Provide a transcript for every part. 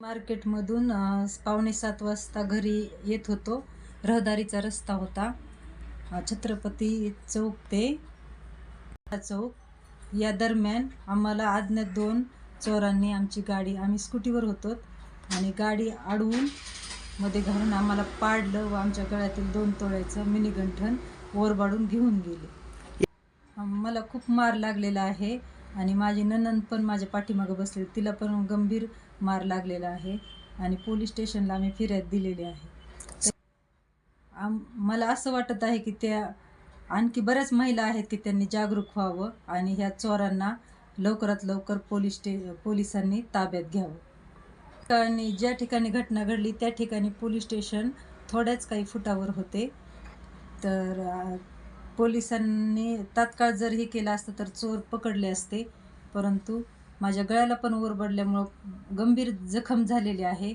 मार्केटमधून पावणे सात वाजता घरी येत होतो. रहदारीचा रस्ता होता. छत्रपती चौक ते चौक. या दरम्यान आम्हाला अज्ञात दोन चोरांनी आमची गाडी आम्ही स्कूटीवर होतो आणि गाडी अडवून मध्ये घालून आम्हाला पाडलं व आमच्या गळ्यातील दोन तोळ्याचं मिनीगंठण ओरबाडून घेऊन गेले. मला खूप मार लागलेला आहे आणि माझी ननंद पण माझ्या पाठीमागं बसले तिला पण गंभीर मार लागलेला आहे आणि पोलीस स्टेशनला आम्ही फिर्याद दिलेली आहे. आम मला असं वाटत आहे की त्या आणखी बऱ्याच महिला आहेत की त्यांनी जागरूक व्हावं आणि ह्या चोरांना लवकरात लवकर पोलीस स्टे पोलिसांनी ताब्यात घ्यावं. आणि ज्या ठिकाणी घटना घडली त्या ठिकाणी पोलीस स्टेशन थोड्याच काही फुटावर होते. तर पोलिसांनी तात्काळ जर हे केलं असतं तर चोर पकडले असते. परंतु माझ्या गळ्याला पण ओरबडल्यामुळं गंभीर जखम झालेली आहे.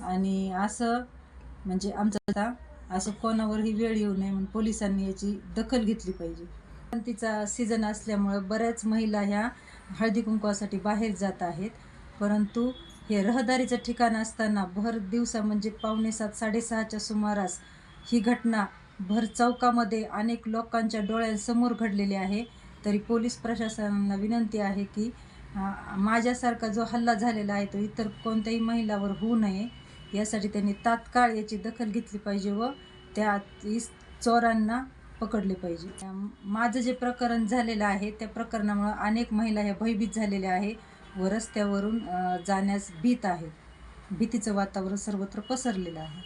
आणि असं म्हणजे आमचा असं कोणावरही वेळ येऊ नये म्हणून पोलिसांनी याची दखल घेतली पाहिजे. तिचा सीझन असल्यामुळं बऱ्याच महिला ह्या हळदी कुंकवासाठी बाहेर जात आहेत. परंतु हे रहदारीचं ठिकाण असताना भर दिवसा म्हणजे पावणे सात साडेसहाच्या सुमारास ही घटना भर चौकामध्ये अनेक लोकांच्या डोळ्यांसमोर घडलेली आहे. तरी पोलीस प्रशासनाला विनंती आहे की माझ्यासारखा जो हल्ला झालेला आहे तो इतर कोणत्याही महिलावर होऊ नये. यासाठी त्यांनी तात्काळ याची दखल घेतली पाहिजे व त्या इस चोरांना पकडले पाहिजे. माझं जे प्रकरण झालेलं आहे त्या प्रकरणामुळं अनेक महिला ह्या भयभीत झालेल्या आहे व रस्त्यावरून जाण्यास भीत आहेत. भीतीचं वातावरण सर्वत्र पसरलेलं आहे.